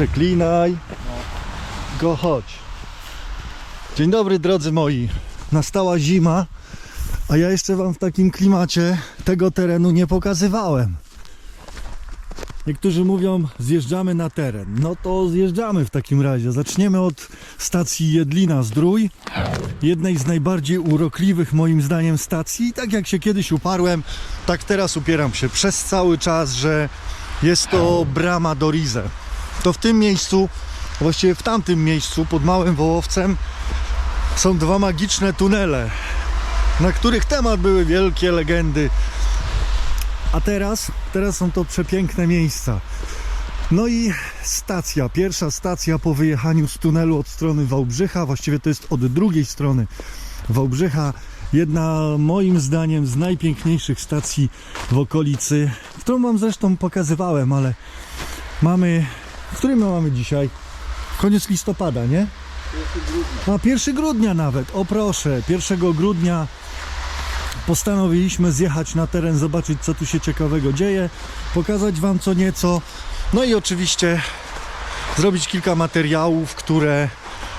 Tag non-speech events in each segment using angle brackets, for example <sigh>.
Przeklinaj. Go chodź. Dzień dobry drodzy moi. Nastała zima, a ja jeszcze wam w takim klimacie tego terenu nie pokazywałem. Niektórzy mówią, zjeżdżamy na teren. No to zjeżdżamy w takim razie. Zaczniemy od stacji Jedlina Zdrój, jednej z najbardziej urokliwych moim zdaniem stacji. I tak jak się kiedyś uparłem, tak teraz upieram się przez cały czas, że jest to brama do Rize. To w tym miejscu, właściwie w tamtym miejscu, pod Małym Wołowcem, są dwa magiczne tunele, na których temat były wielkie legendy. A teraz, teraz są to przepiękne miejsca. No i stacja, pierwsza stacja po wyjechaniu z tunelu od strony Wałbrzycha, właściwie to jest od drugiej strony Wałbrzycha. Jedna moim zdaniem z najpiękniejszych stacji w okolicy, którą wam zresztą pokazywałem, ale mamy, który my mamy dzisiaj? Koniec listopada, nie? A 1 grudnia nawet, o proszę, 1 grudnia postanowiliśmy zjechać na teren, zobaczyć co tu się ciekawego dzieje, pokazać Wam co nieco, no i oczywiście zrobić kilka materiałów, które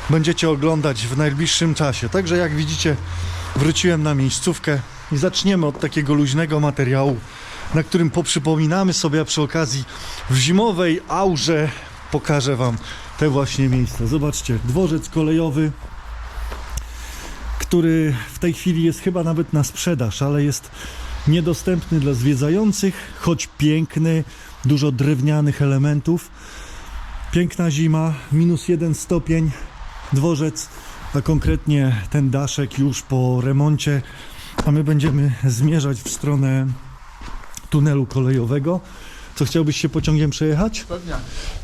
będziecie oglądać w najbliższym czasie. Także jak widzicie, wróciłem na miejscówkę i zaczniemy od takiego luźnego materiału, na którym poprzypominamy sobie, a przy okazji w zimowej aurze pokażę Wam te właśnie miejsca. Zobaczcie, dworzec kolejowy, który w tej chwili jest chyba nawet na sprzedaż, ale jest niedostępny dla zwiedzających, choć piękny, dużo drewnianych elementów. Piękna zima, minus jeden stopień, dworzec, a konkretnie ten daszek już po remoncie, a my będziemy zmierzać w stronę tunelu kolejowego. Co chciałbyś się pociągiem przejechać? Pewnie.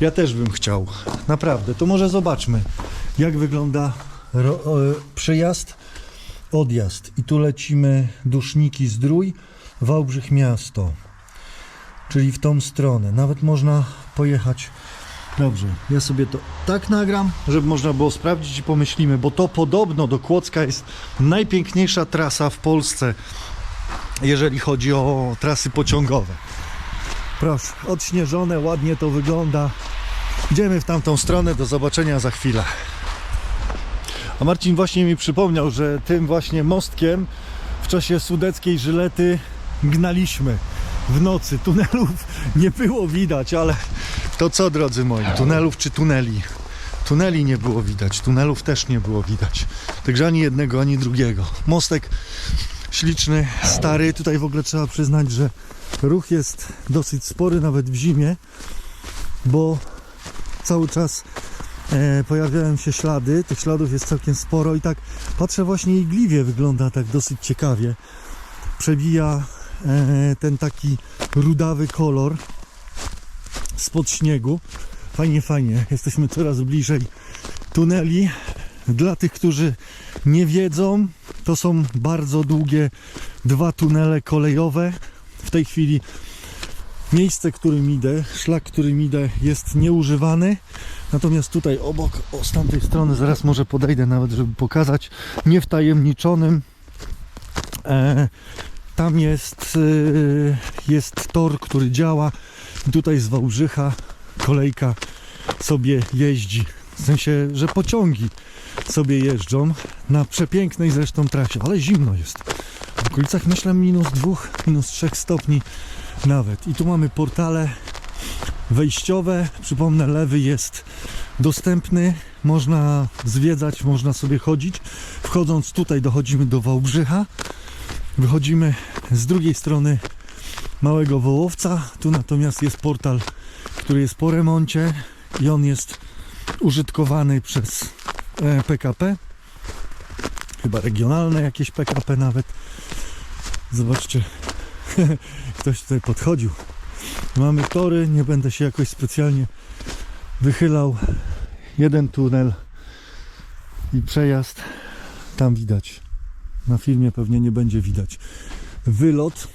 Ja też bym chciał. Naprawdę. To może zobaczmy, jak wygląda ro, e, przyjazd, odjazd. I tu lecimy Duszniki Zdrój, Wałbrzych Miasto. Czyli w tą stronę. Nawet można pojechać. Dobrze, ja sobie to tak nagram, żeby można było sprawdzić i pomyślimy, bo to podobno do Kłodzka jest najpiękniejsza trasa w Polsce, jeżeli chodzi o trasy pociągowe. Proszę, odśnieżone, ładnie to wygląda. Idziemy w tamtą stronę, do zobaczenia za chwilę. A Marcin właśnie mi przypomniał, że tym właśnie mostkiem w czasie sudeckiej żylety gnaliśmy w nocy. Tunelów <laughs> nie było widać, ale to co drodzy moi, tunelów czy tuneli? Tuneli nie było widać, tunelów też nie było widać. Także ani jednego, ani drugiego. Mostek śliczny, stary. Tutaj w ogóle trzeba przyznać, że ruch jest dosyć spory nawet w zimie, bo cały czas e, pojawiają się ślady. Tych śladów jest całkiem sporo i tak patrzę właśnie igliwie wygląda tak dosyć ciekawie. Przebija e, ten taki rudawy kolor spod śniegu. Fajnie, fajnie. Jesteśmy coraz bliżej tuneli. Dla tych, którzy nie wiedzą, to są bardzo długie dwa tunele kolejowe. W tej chwili miejsce, którym idę, szlak, którym idę jest nieużywany. Natomiast tutaj obok, o, z tamtej strony, zaraz może podejdę nawet, żeby pokazać, niewtajemniczonym. E, tam jest, e, jest tor, który działa. Tutaj z Wałbrzycha kolejka sobie jeździ. W sensie, że pociągi sobie jeżdżą na przepięknej zresztą trasie, ale zimno jest. W okolicach myślę minus dwóch, minus trzech stopni nawet. I tu mamy portale wejściowe. Przypomnę, lewy jest dostępny, można zwiedzać, można sobie chodzić. Wchodząc tutaj dochodzimy do Wałbrzycha. Wychodzimy z drugiej strony Małego Wołowca. Tu natomiast jest portal, który jest po remoncie i on jest użytkowany przez e, PKP. Chyba regionalne jakieś PKP nawet. Zobaczcie, <laughs> ktoś tutaj podchodził. Mamy tory, nie będę się jakoś specjalnie wychylał. Jeden tunel i przejazd. Tam widać. Na filmie pewnie nie będzie widać. Wylot.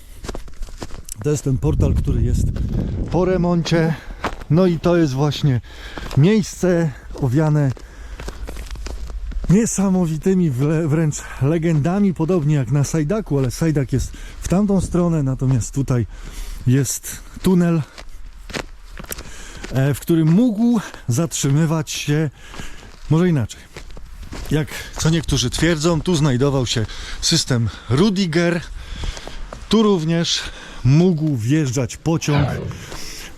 To jest ten portal, który jest po remoncie. No i to jest właśnie miejsce owiane niesamowitymi wręcz legendami, podobnie jak na Sajdaku, ale Sajdak jest w tamtą stronę, natomiast tutaj jest tunel e, w którym mógł zatrzymywać się, może inaczej. Jak co niektórzy twierdzą, tu znajdował się system Rudiger. Tu również mógł wjeżdżać pociąg.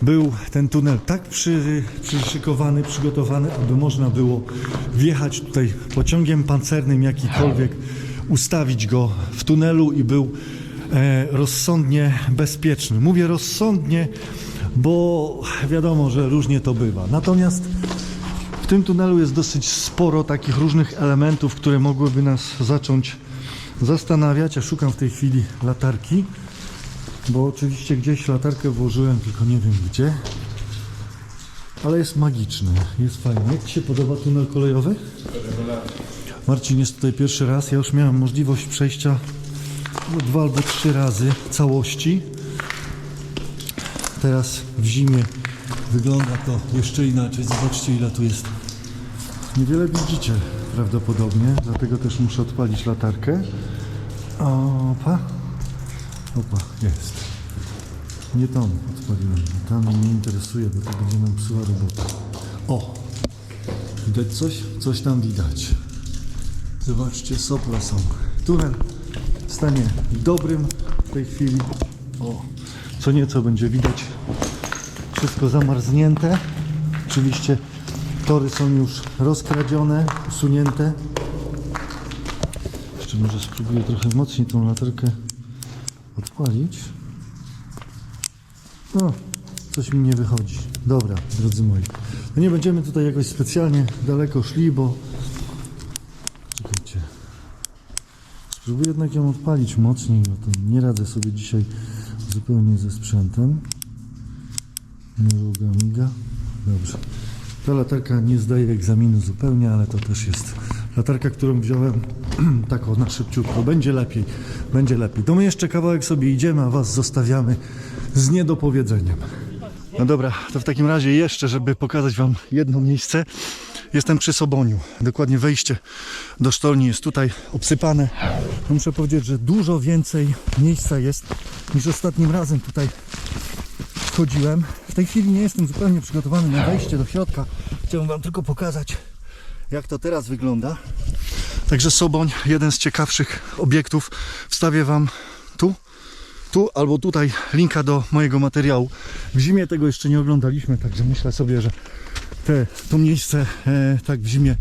Był ten tunel tak przy, przyszykowany, przygotowany, aby można było wjechać tutaj pociągiem pancernym jakikolwiek, ustawić go w tunelu i był e, rozsądnie bezpieczny. Mówię rozsądnie, bo wiadomo, że różnie to bywa. Natomiast w tym tunelu jest dosyć sporo takich różnych elementów, które mogłyby nas zacząć zastanawiać. Ja szukam w tej chwili latarki, bo oczywiście gdzieś latarkę włożyłem, tylko nie wiem gdzie. Ale jest magiczny, jest fajny. Jak Ci się podoba tunel kolejowy? Marcin jest tutaj pierwszy raz. Ja już miałem możliwość przejścia no, dwa albo trzy razy całości. Teraz w zimie wygląda to jeszcze inaczej. Zobaczcie ile tu jest. Niewiele widzicie prawdopodobnie, dlatego też muszę odpalić latarkę. Opa. Opa, jest. Nie tą odpaliłem. Ta mnie nie interesuje, bo to będzie nam psuła robota. O! Widać coś? Coś tam widać. Zobaczcie, sopla są. Tunel w stanie dobrym w tej chwili. O, co nieco będzie widać. Wszystko zamarznięte. Oczywiście tory są już rozkradzione, usunięte. Jeszcze może spróbuję trochę mocniej tą latarkę odpalić. No, coś mi nie wychodzi. Dobra, drodzy moi. No nie będziemy tutaj jakoś specjalnie daleko szli, bo Czekajcie. Spróbuję jednak ją odpalić mocniej, bo to nie radzę sobie dzisiaj zupełnie ze sprzętem. Mruga, miga. Dobrze. Ta latarka nie zdaje egzaminu zupełnie, ale to też jest latarka, którą wziąłem <clears throat> taką na szybciutko. Będzie lepiej, będzie lepiej. To my jeszcze kawałek sobie idziemy, a Was zostawiamy z niedopowiedzeniem. No dobra, to w takim razie jeszcze, żeby pokazać Wam jedno miejsce. Jestem przy Soboniu. Dokładnie wejście do sztolni jest tutaj obsypane. Muszę powiedzieć, że dużo więcej miejsca jest niż ostatnim razem tutaj wchodziłem. W tej chwili nie jestem zupełnie przygotowany na wejście do środka. Chciałbym Wam tylko pokazać, jak to teraz wygląda. Także Soboń, jeden z ciekawszych obiektów. Wstawię Wam tu, tu albo tutaj linka do mojego materiału. W zimie tego jeszcze nie oglądaliśmy, także myślę sobie, że te, to miejsce e, tak w zimie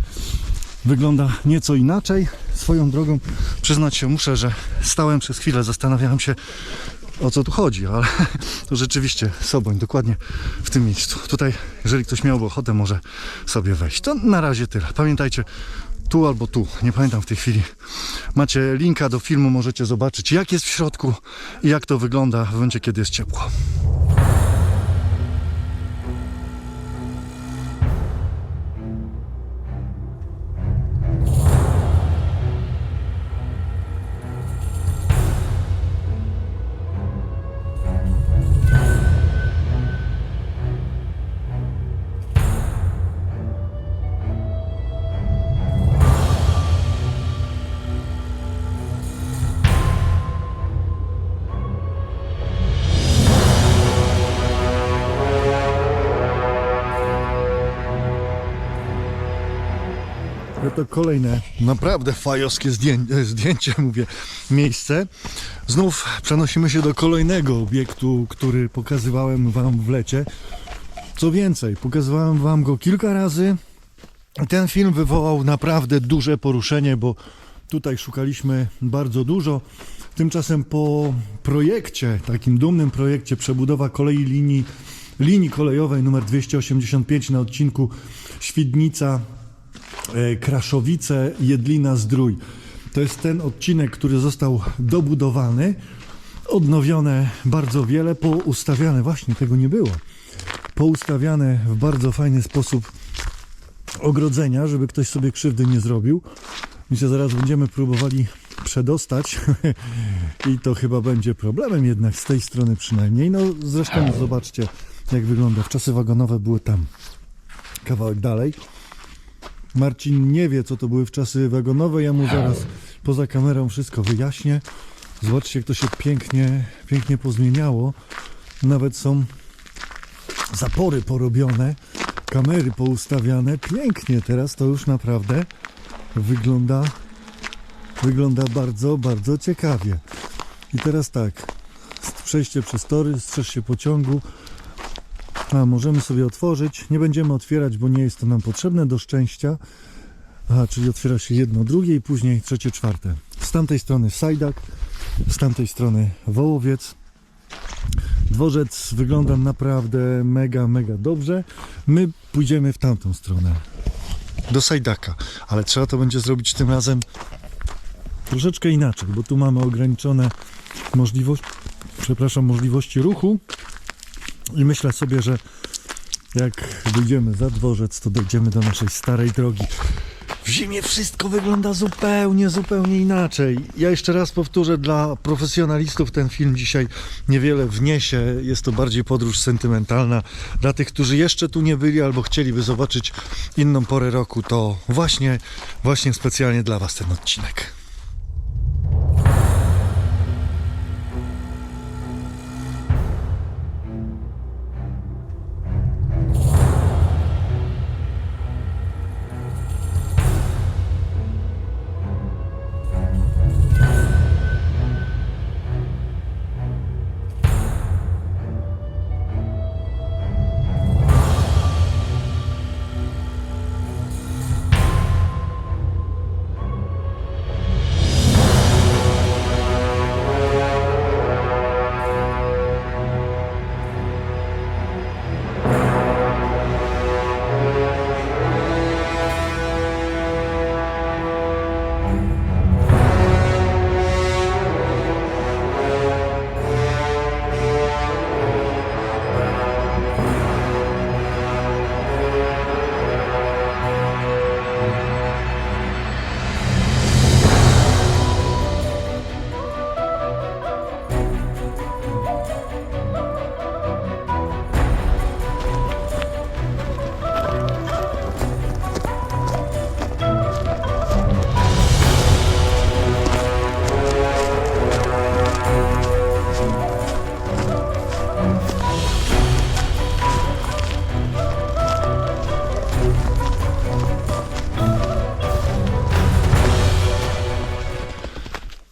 wygląda nieco inaczej. Swoją drogą przyznać się muszę, że stałem przez chwilę, zastanawiałem się o co tu chodzi, ale <laughs> to rzeczywiście Soboń, dokładnie w tym miejscu. Tutaj, jeżeli ktoś miałby ochotę, może sobie wejść. To na razie tyle. Pamiętajcie, tu albo tu, nie pamiętam w tej chwili. Macie linka do filmu, możecie zobaczyć jak jest w środku i jak to wygląda w momencie, kiedy jest ciepło. To kolejne naprawdę fajowskie zdję- e, zdjęcie, <laughs> mówię, miejsce. Znów przenosimy się do kolejnego obiektu, który pokazywałem Wam w lecie. Co więcej, pokazywałem Wam go kilka razy. Ten film wywołał naprawdę duże poruszenie, bo tutaj szukaliśmy bardzo dużo. Tymczasem po projekcie, takim dumnym projekcie przebudowa kolei linii, linii kolejowej numer 285 na odcinku Świdnica Kraszowice, Jedlina, Zdrój. To jest ten odcinek, który został dobudowany, odnowione bardzo wiele, poustawiane, właśnie tego nie było, poustawiane w bardzo fajny sposób ogrodzenia, żeby ktoś sobie krzywdy nie zrobił. My się zaraz będziemy próbowali przedostać <laughs> i to chyba będzie problemem jednak z tej strony przynajmniej. No zresztą zobaczcie jak wygląda. W czasy wagonowe były tam kawałek dalej. Marcin nie wie, co to były w czasy wagonowe. Ja mu zaraz poza kamerą wszystko wyjaśnię. Zobaczcie, jak to się pięknie, pięknie pozmieniało. Nawet są zapory porobione, kamery poustawiane. Pięknie teraz to już naprawdę wygląda, wygląda bardzo, bardzo ciekawie. I teraz tak, przejście przez tory, strzeż się pociągu. A, możemy sobie otworzyć. Nie będziemy otwierać, bo nie jest to nam potrzebne do szczęścia. Aha, czyli otwiera się jedno, drugie i później trzecie, czwarte. Z tamtej strony Sajdak, z tamtej strony Wołowiec. Dworzec wygląda naprawdę mega, mega dobrze. My pójdziemy w tamtą stronę. Do Sajdaka, ale trzeba to będzie zrobić tym razem troszeczkę inaczej, bo tu mamy ograniczone możliwości, przepraszam, możliwości ruchu i myślę sobie, że jak wyjdziemy za dworzec, to dojdziemy do naszej starej drogi. W zimie wszystko wygląda zupełnie, zupełnie inaczej. Ja jeszcze raz powtórzę, dla profesjonalistów ten film dzisiaj niewiele wniesie. Jest to bardziej podróż sentymentalna. Dla tych, którzy jeszcze tu nie byli albo chcieliby zobaczyć inną porę roku, to właśnie, właśnie specjalnie dla Was ten odcinek.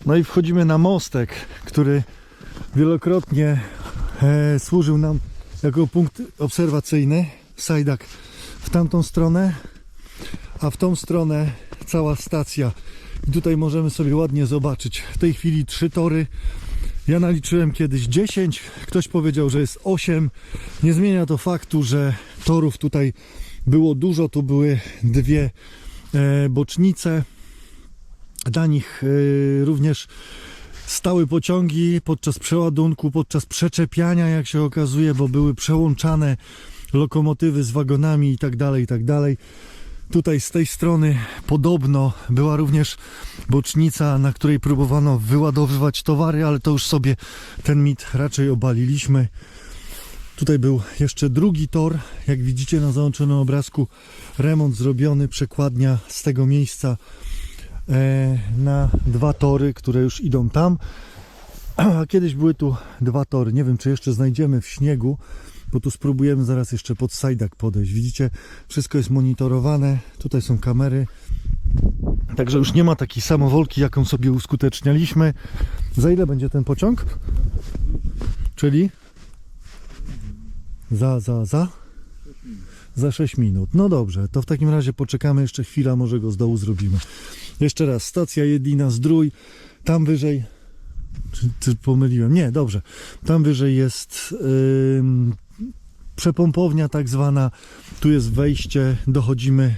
No i wchodzimy na mostek, który wielokrotnie e, służył nam jako punkt obserwacyjny. Sajdak w tamtą stronę, a w tą stronę cała stacja. I tutaj możemy sobie ładnie zobaczyć. W tej chwili trzy tory. Ja naliczyłem kiedyś 10, ktoś powiedział, że jest 8. Nie zmienia to faktu, że torów tutaj było dużo. Tu były dwie e, bocznice. Na nich e, również stały pociągi podczas przeładunku, podczas przeczepiania, jak się okazuje, bo były przełączane lokomotywy z wagonami i tak dalej, i tak dalej. Tutaj z tej strony podobno była również bocznica, na której próbowano wyładowywać towary, ale to już sobie ten mit raczej obaliliśmy. Tutaj był jeszcze drugi tor, jak widzicie na załączonym obrazku, remont zrobiony, przekładnia z tego miejsca na dwa tory, które już idą tam. A kiedyś były tu dwa tory. Nie wiem, czy jeszcze znajdziemy w śniegu, bo tu spróbujemy zaraz jeszcze pod sajdak podejść. Widzicie, wszystko jest monitorowane. Tutaj są kamery. Także już nie ma takiej samowolki, jaką sobie uskutecznialiśmy. Za ile będzie ten pociąg? Czyli? Za, za, za? Za 6 minut. No dobrze, to w takim razie poczekamy jeszcze chwilę, może go z dołu zrobimy. Jeszcze raz, stacja Jedlina Zdrój, tam wyżej, czy, czy pomyliłem? Nie, dobrze, tam wyżej jest ym, przepompownia tak zwana, tu jest wejście, dochodzimy,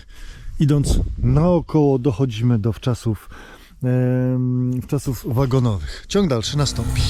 idąc naokoło, dochodzimy do wczasów, ym, wczasów wagonowych. Ciąg dalszy nastąpi.